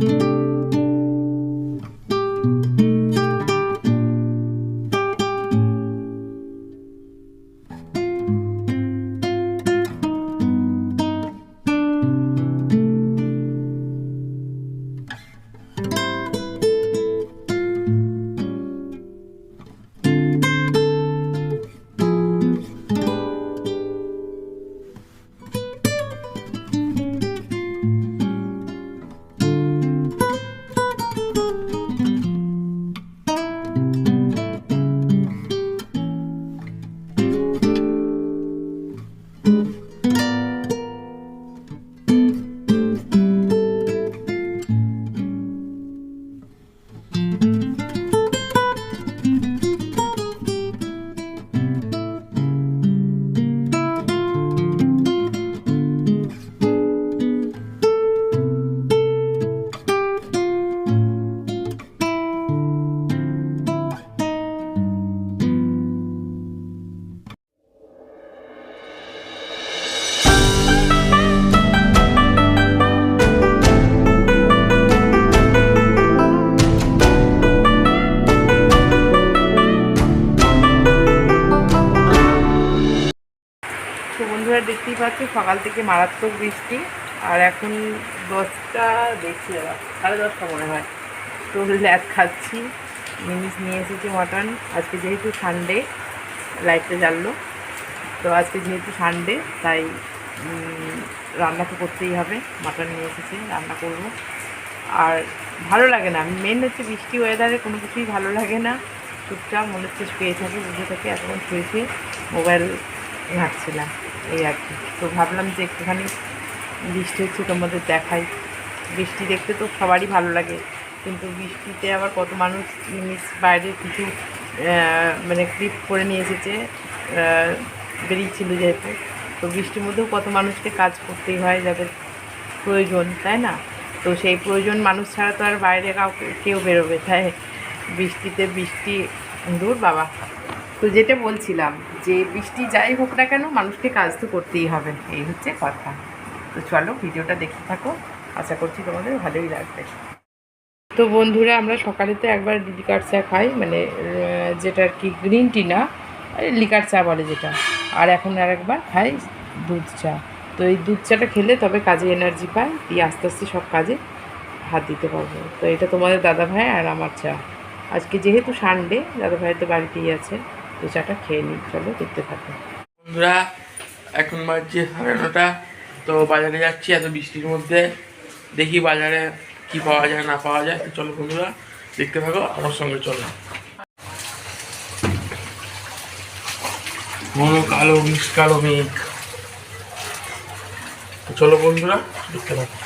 তো পাচ্ছ সকাল থেকে মারাত্মক বৃষ্টি। আর এখন দশটা, দেখছি সাড়ে দশটা মনে হয়। তো ল্যাদ খাচ্ছি মিনিস নিয়ে এসেছি মাটন। আজকে যেহেতু সানডে লাইটটা জ্বাললো তো আজকে যেহেতু সানডে তাই রান্না তো করতেই হবে। মাটন নিয়ে এসেছে, রান্না করব। আর ভালো লাগে না। মেন হচ্ছে বৃষ্টি ওয়েদারে কোনো কিছুই ভালো লাগে না। চুপচাপ মনে হচ্ছে শুয়ে থাকে বুঝে থাকে, এতক্ষণ শুয়ে শুয়ে মোবাইল ঘাঁটছিলাম এই আর কি। তো ভাবলাম যে একটুখানি বৃষ্টি হচ্ছে তোমাদের দেখাই। বৃষ্টি দেখতে তো সবারই ভালো লাগে, কিন্তু বৃষ্টিতে আবার কত মানুষ জিনিস বাইরে কিছু মানে ক্লিপ করে নিয়ে এসেছে বেরিয়েছিল যেহেতু। তো বৃষ্টির মধ্যেও কত মানুষকে কাজ করতেই হয় যাদের প্রয়োজন, তাই না? তো সেই প্রয়োজন মানুষ ছাড়া তো আর বাইরে কাউকে, কেউ বেরোবে। তাই বৃষ্টিতে বৃষ্টি দূর বাবা। তো যেটা বলছিলাম যে বৃষ্টি যাই হোক না কেন, মানুষকে কাজ তো করতেই হবে, এই হচ্ছে কথা। তো চলো ভিডিওটা দেখতে থাকো, আশা করছি তোমাদের ভালোই লাগবে। তো বন্ধুরা, আমরা সকালে তো একবার লিকার চা খাই মানে যেটা আর কি গ্রিন টি না লিকার চা বলে যেটা। আর এখন আর একবার খাই দুধ চা। তো এই দুধ চাটা খেলে তবে কাজে এনার্জি পাই, দিয়ে আস্তে আস্তে সব কাজে হাত দিতে পারব। তো এটা তোমাদের দাদা ভাই আর আমার চা। আজকে যেহেতু সানডে দাদা ভাই তো বাড়িতেই আছে। তো চাটা খেয়ে নিই, চলো দেখতে থাকো। বন্ধুরা, এখন বাজছে সাড়ে নটা, তো বাজারে যাচ্ছি এত বৃষ্টির মধ্যে। দেখি বাজারে কি পাওয়া যায়, না পাওয়া যায়। চলো বন্ধুরা, দেখতে থাকো, আমার সঙ্গে চলো। কালো মিস কালো মেঘ। চলো বন্ধুরা, দেখতে থাকো।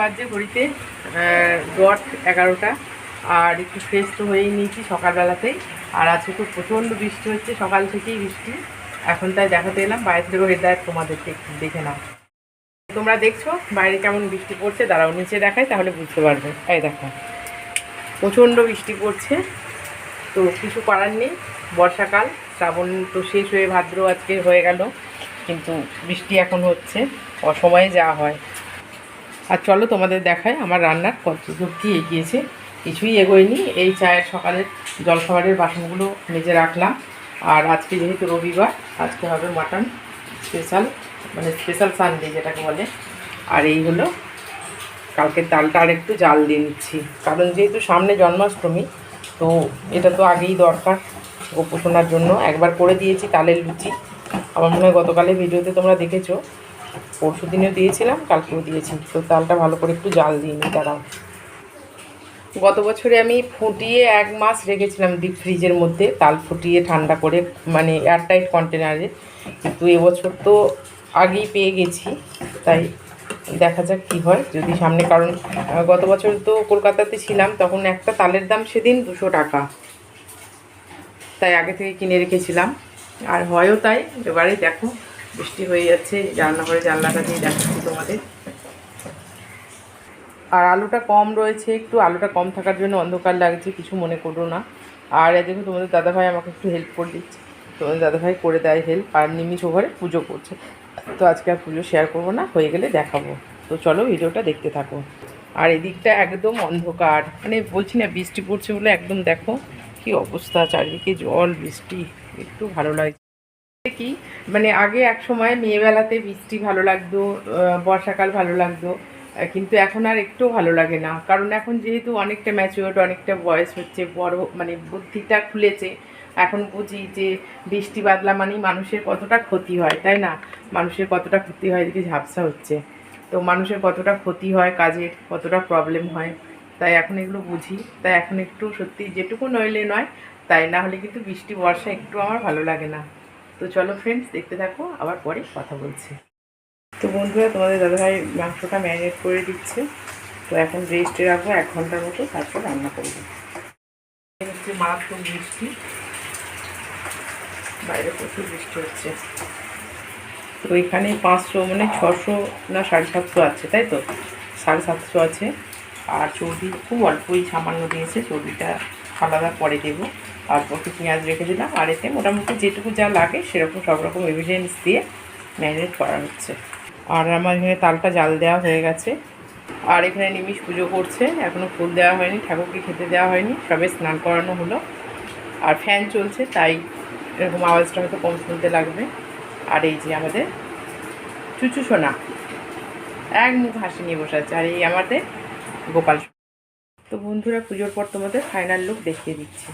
বাজছে ঘড়িতে ডট এগারোটা। আর একটু ফ্রেশ তো হয়েই নিয়েছি সকালবেলাতেই। আর আজকে তো প্রচণ্ড বৃষ্টি হচ্ছে, সকাল থেকেই বৃষ্টি। এখন তাই দেখাতে এলাম, বাইরে থেকে ওয়েদার তোমাদেরকে একটু দেখে নাও। তোমরা দেখছ, বাইরে কেমন বৃষ্টি পড়ছে, দাঁড়াও, নিচে দেখায় তাহলে বুঝতে পারবে। এই দেখো, প্রচণ্ড বৃষ্টি পড়ছে। তো কিছু করার নেই, বর্ষাকাল, শ্রাবণ তো শেষ হয়ে, ভাদ্র আজকে হয়ে গেল, কিন্তু বৃষ্টি এখন হচ্ছে, অসময়ে যাওয়া হয়। আর চলো তোমাদের দেখায় আমার রান্নার কত দূর কি এগিয়েছে। কিছুই এগোয়নি। এই চায়ের সকালের জলখাবারের বাসনগুলো মেজে রাখলাম। আর আজকে যেহেতু রবিবার, আজকে হবে মাটন স্পেশাল মানে স্পেশাল সানডে যেটাকে বলে। আর এই হলো কালকে ডালটা আর একটু জাল দিয়ে নিচ্ছি। কারণ যেহেতু সামনে জন্মাষ্টমী, তো এটা তো আগেই দরকার গোপোষণার জন্য। একবার করে দিয়েছি তালের লুচি। আমার মনে হয় গতকালের ভিডিওতে তোমরা দেখেছ। পরশু দিনেও দিয়েছিলাম, কালকেও দিয়েছি। তো তালটা ভালো করে একটু জাল দিয়ে নিই, দাঁড়াও। গত বছরে আমি ফুটিয়ে এক মাস রেখেছিলাম ডিপ ফ্রিজের মধ্যে, তাল ফুটিয়ে ঠান্ডা করে মানে এয়ারটাইট কন্টেনারে কিন্তু এবছর তো আগেই পেয়ে গেছি, তাই দেখা যাক কী হয়। যদি সামনে, কারণ গত বছর তো কলকাতাতে ছিলাম, তখন একটা তালের দাম সেদিন দুশো টাকা। তাই আগে থেকে কিনে রেখেছিলাম। আর হয়ও তাই, এবারে দেখো। বৃষ্টি হয়ে যাচ্ছে, রান্নাঘরে জানলাটা দিয়ে দেখাচ্ছি তোমাদের। আর আলুটা কম রয়েছে, একটু আলুটা কম থাকার জন্য অন্ধকার লাগছে, কিছু মনে করো না। আর দেখো তোমাদের দাদাভাই আমাকে একটু হেল্প করে দিচ্ছে। তোমাদের দাদাভাই করে দেয় হেল্প আর নিমিষ ঘরে পুজো করছে। তো আজকে আর পুজো শেয়ার করব না, হয়ে গেলে দেখাবো। তো চলো ভিডিওটা দেখতে থাকো। আর এদিকটা একদম অন্ধকার মানে বলছি না বৃষ্টি পড়ছে বলে একদম দেখো কি অবস্থা, চারিদিকে জল, বৃষ্টি, একটু ভালো লাগছে। কি মানে আগে এক সময় মেয়েবেলাতে বৃষ্টি ভালো লাগতো বর্ষাকাল ভালো লাগতো কিন্তু এখন আর একটু ভালো লাগে না। কারণ এখন যেহেতু অনেকটা ম্যাচিওর অনেকটা বয়স হচ্ছে, বড় মানে বুদ্ধিটা খুলেছে, এখন বুঝি যে বৃষ্টি বাদলা মানেই মানুষের কতটা ক্ষতি হয়, তাই না? মানুষের কতটা ক্ষতি হয় এদিকে ঝাপসা হচ্ছে। তো মানুষের কতটা ক্ষতি হয়, কাজের কতটা প্রবলেম হয়, তাই এখন এগুলো বুঝি। তাই এখন একটু সত্যি যেটুকু নইলে নয়, তাই না হলে কিন্তু বৃষ্টি, বর্ষা একটু আমার ভালো লাগে না। তো চলো ফ্রেন্ডস দেখতে থাকো, আবার পরে কথা বলছি। তো বন্ধুরা, তোমাদের দাদাভাই মাংসটা ম্যারিনেট করে দিচ্ছে। তো এখন রেস্টে রাখব, এক ঘণ্টার মতো, তারপর রান্না করব। হচ্ছে মারাত্মক বৃষ্টি বাইরে প্রচুর বৃষ্টি হচ্ছে। তো এখানে পাঁচশো মানে ছশো না সাড়ে সাতশো আছে, তাই তো? সাড়ে সাতশো আছে। আর চর্বি খুব অল্পই সামান্য দিয়েছে, চর্বিটা আলাদা পরে দেবো। আর একটু পেঁয়াজ রেখে দিলাম, আর এতে মোটামুটি যেটুকু যা লাগে সেরকম সব রকম ইনগ্রিডিয়েন্টস দিয়ে ম্যারিনেট করা হচ্ছে। আর আমার এখানে তালটা জাল দেওয়া হয়ে গেছে। আর এখানে নিমিষ পুজো করছে এখনও ফুল দেওয়া হয়নি, ঠাকুরকে খেতে দেওয়া হয়নি, সবে স্নান করানো হলো। আর ফ্যান চলছে, তাই এরকম আওয়াজটা হয়তো কম শুনতে লাগবে। আর এই যে আমাদের চুচু সোনা, এক মুখ হাসি নিয়ে বসে আছে, আর এই আমাদের গোপাল তো বন্ধুরা, পুজোর পর তোমাদের ফাইনাল লুক দেখিয়ে দিচ্ছি।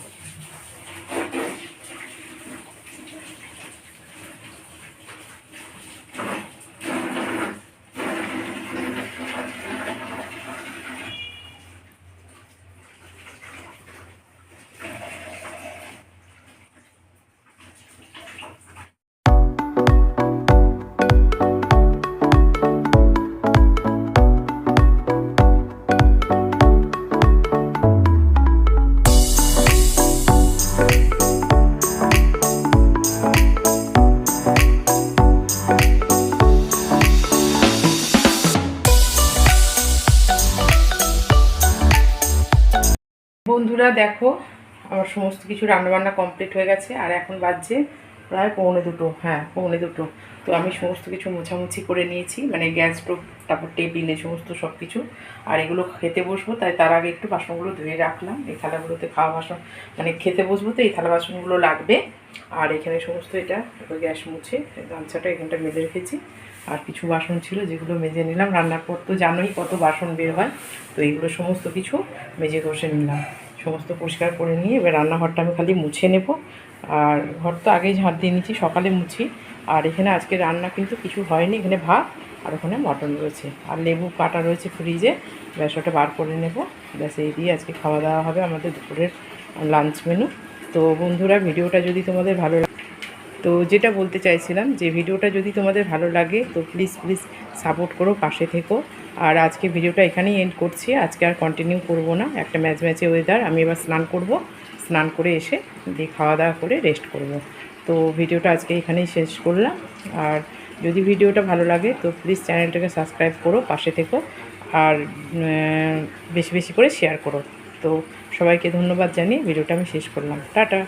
বন্ধুরা দেখো, আমার সমস্ত কিছু রান্নাবান্না কমপ্লিট হয়ে গেছে, আর এখন বাজছে প্রায় পৌনে দুটো। হ্যাঁ পৌনে দুটো। তো আমি সমস্ত কিছু মোছামুছি করে নিয়েছি মানে গ্যাস স্টোভ, তারপর টেবিলে সমস্ত সব কিছু আর এগুলো খেতে বসবো, তাই তার আগে একটু বাসনগুলো ধুয়ে রাখলাম। এই থালাগুলোতে খাওয়া বাসন মানে খেতে বসবো তো এই থালা বাসনগুলো লাগবে। আর এখানে সমস্ত এটা গ্যাস মুছে, গামছাটা এখানটা মেজে রেখেছি। আর কিছু বাসন ছিল যেগুলো মেজে নিলাম। রান্নার পর তো জানোই কত বাসন বের হয়। তো এইগুলো সমস্ত কিছু মেজে ঘষে নিলাম। সমস্ত পরিষ্কার করে নিয়ে এবার রান্নাঘরটা আমি খালি মুছে নেব। আর ঘর তো আগেই ঝাঁট দিয়ে নিচ্ছি সকালে মুছি। আর এখানে আজকে রান্না কিন্তু কিছু হয়নি, এখানে ভাত আর ওখানে মটন রয়েছে। আর লেবু কাটা রয়েছে ফ্রিজে, ব্যাস ওটা বার করে নেব। ব্যাস এই দিয়ে আজকে খাওয়া দাওয়া হবে আমাদের দুপুরের লাঞ্চ মেনু তো বন্ধুরা, ভিডিওটা যদি তোমাদের ভালো লাগে তো যেটা বলতে চাইছিলাম যে, ভিডিওটা যদি তোমাদের ভালো লাগে, তো প্লিজ প্লিজ সাপোর্ট করো, পাশে থেকো। আর আজকে ভিডিওটা এখানেই এন্ড করছি। আজকে আর কন্টিনিউ করব না। একটা ম্যাচ ম্যাচে ওয়েদার আমি এবার স্নান করব। স্নান করে এসে দিয়ে খাওয়া দাওয়া করে রেস্ট করব। তো ভিডিওটা আজকে এখানেই শেষ করলাম। আর যদি ভিডিওটা ভালো লাগে, তো প্লিজ চ্যানেলটাকে সাবস্ক্রাইব করো, পাশে থেকো। আর বেশি বেশি করে শেয়ার করো। তো সবাইকে ধন্যবাদ জানিয়ে ভিডিওটা আমি শেষ করলাম। টাটা!